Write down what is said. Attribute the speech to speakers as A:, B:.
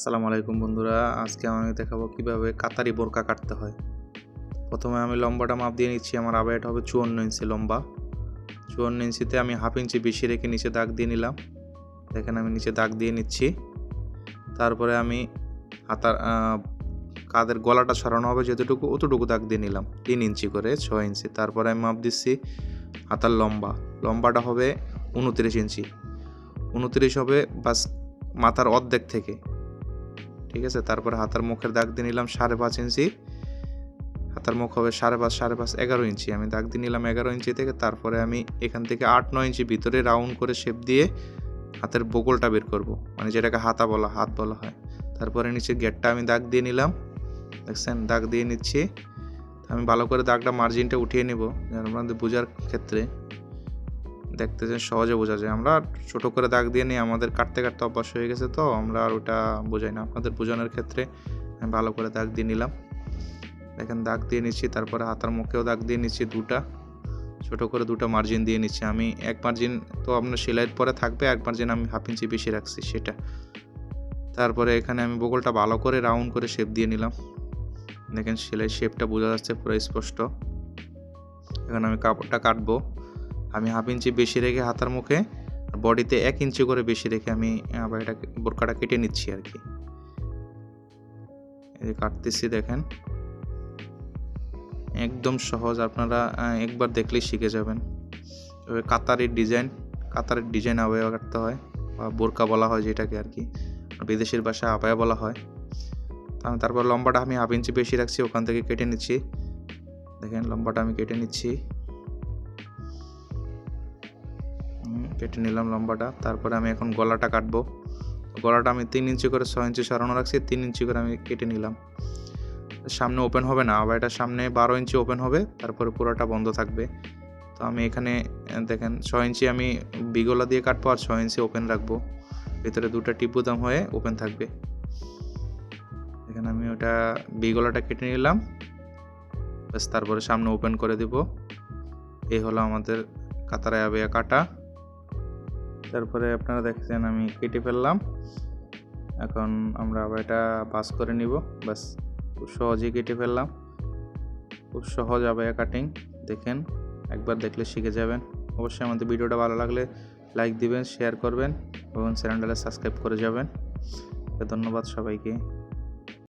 A: আসসালামু আলাইকুম বন্ধুরা, আজকে আমি দেখাবো কীভাবে কাতারি বোরকা কাটতে হয়। প্রথমে আমি লম্বাটা মাপ দিয়ে নিচ্ছি, আমার আবায়াটা হবে চুয়ান্ন ইঞ্চি লম্বা। চুয়ান্ন ইঞ্চিতে আমি হাফ ইঞ্চি বেশি রেখে নিচে দাগ দিয়ে নিলাম। দেখেন আমি নিচে দাগ দিয়ে নিচ্ছি। তারপরে আমি হাতার কাদের গলাটা সরানো হবে যতটুকু, অতটুকু দাগ দিয়ে নিলাম। তিন ইঞ্চি করে, ছয় ইঞ্চি। তারপরে আমি মাপ দিচ্ছি হাতার লম্বা। লম্বাটা হবে উনত্রিশ ইঞ্চি। উনত্রিশ হবে বাস মাথার অর্ধেক থেকে। ঠিক আছে? তারপরে হাতার মুখের দাগ দিয়ে নিলাম সাড়ে পাঁচ ইঞ্চি। হাতার মুখ হবে সাড়ে পাঁচ সাড়ে পাঁচ, এগারো ইঞ্চি। আমি দাগ দিয়ে নিলাম এগারো ইঞ্চি থেকে, তারপরে আমি এখান থেকে আট, নয় ইঞ্চি ভিতরে রাউন্ড করে শেপ দিয়ে হাতের বগলটা বের করব। মানে যেটাকে হাতা বলা, হাত বলা হয়। তারপরে নিচে গেটটা আমি দাগ দিয়ে নিলাম। দেখছেন? দাগ দিয়ে নিচ্ছি। আমি ভালো করে দাগটা মার্জিনটা উঠিয়ে নিব। আপনাদের বোঝার ক্ষেত্রে। দেখতে যে সহজে বোঝা যায়। আমরা ছোট করে দাগ দিয়ে নিই আমাদের কাটতে কাটতে অভ্যাস হয়ে গেছে তো, আমরা আর ওটা বোঝাই না। আপনাদের বোঝানোর ক্ষেত্রে আমি ভালো করে দাগ দিয়ে নিলাম। দেখেন, দাগ দিয়ে নিচ্ছি, তারপরে হাতার মুখেও দাগ দিয়ে নিচ্ছি দুটা। ছোট করে দুটো মার্জিন দিয়ে নিচ্ছি। আমি এক মার্জিন তো আপনার সেলাইয়ের পরে থাকবে, এক মার্জিন আমি হাফ ইঞ্চি বেশি রাখছি সেটা। তারপরে এখানে আমি বগলটা ভালো করে রাউন্ড করে শেপ দিয়ে নিলাম। দেখেন সেলাই শেপটা বোঝা যাচ্ছে পুরো স্পষ্ট। এখন আমি কাপড়টা কাটবো। আমি হাফ ইঞ্চি বেশি রেখে হাতার মুখে বডিতে এক ইঞ্চি করে বেশি রেখে আমি আবার এটা বোরকাটা কেটে নিচ্ছি আর কি। কাটতেছি দেখেন। একদম সহজ, আপনারা একবার দেখলেই শিখে যাবেন। তবে কাতারের ডিজাইন কাতারের ডিজাইন আবায়া কাটতে হয়, বা বোরকা বলা হয় যেটাকে আর কি। বিদেশের ভাষায় আবায়া বলা হয়। আমি তারপর লম্বাটা আমি হাফ ইঞ্চি বেশি রাখছি, ওখান থেকে কেটে নিচ্ছি। দেখেন, লম্বাটা আমি কেটে নিচ্ছি। কেটে নিলাম লম্বাটা। তারপরে আমি এখন গলাটা কাটবো। গলাটা আমি তিন ইঞ্চি করে ছয় ইঞ্চি সরানো রাখছি, তিন ইঞ্চি করে আমি কেটে নিলাম। সামনে ওপেন হবে না, আবার এটা সামনে বারো ইঞ্চি ওপেন হবে, তারপরে পুরোটা বন্ধ থাকবে। তো আমি এখানে দেখেন, ছয় ইঞ্চি আমি বিগলা দিয়ে কাটবো আর ছয় ইঞ্চি ওপেন রাখব। ভিতরে দুটো টিপ বোতাম হয়ে ওপেন থাকবে। এখানে আমি ওটা বিগলাটা কেটে নিলাম। ব্যাস, তারপরে সামনে ওপেন করে দিব। এই হলো আমাদের কাতারায় আবেয়া কাটা। তারপরে আপনারা দেখছেন আমি কেটে ফেললাম। এখন আমরা আবার এটা পাস করে নিব। বাস, খুব সহজেই কেটে ফেললাম। খুব সহজ আবায়া কাটিং দেখেন, একবার দেখলে শিখে যাবেন। অবশ্যই আমাদের ভিডিওটা ভালো লাগলে লাইক দিবেন শেয়ার করবেন এবং চ্যানেলটা সাবস্ক্রাইব করে যাবেন। ধন্যবাদ সবাইকে।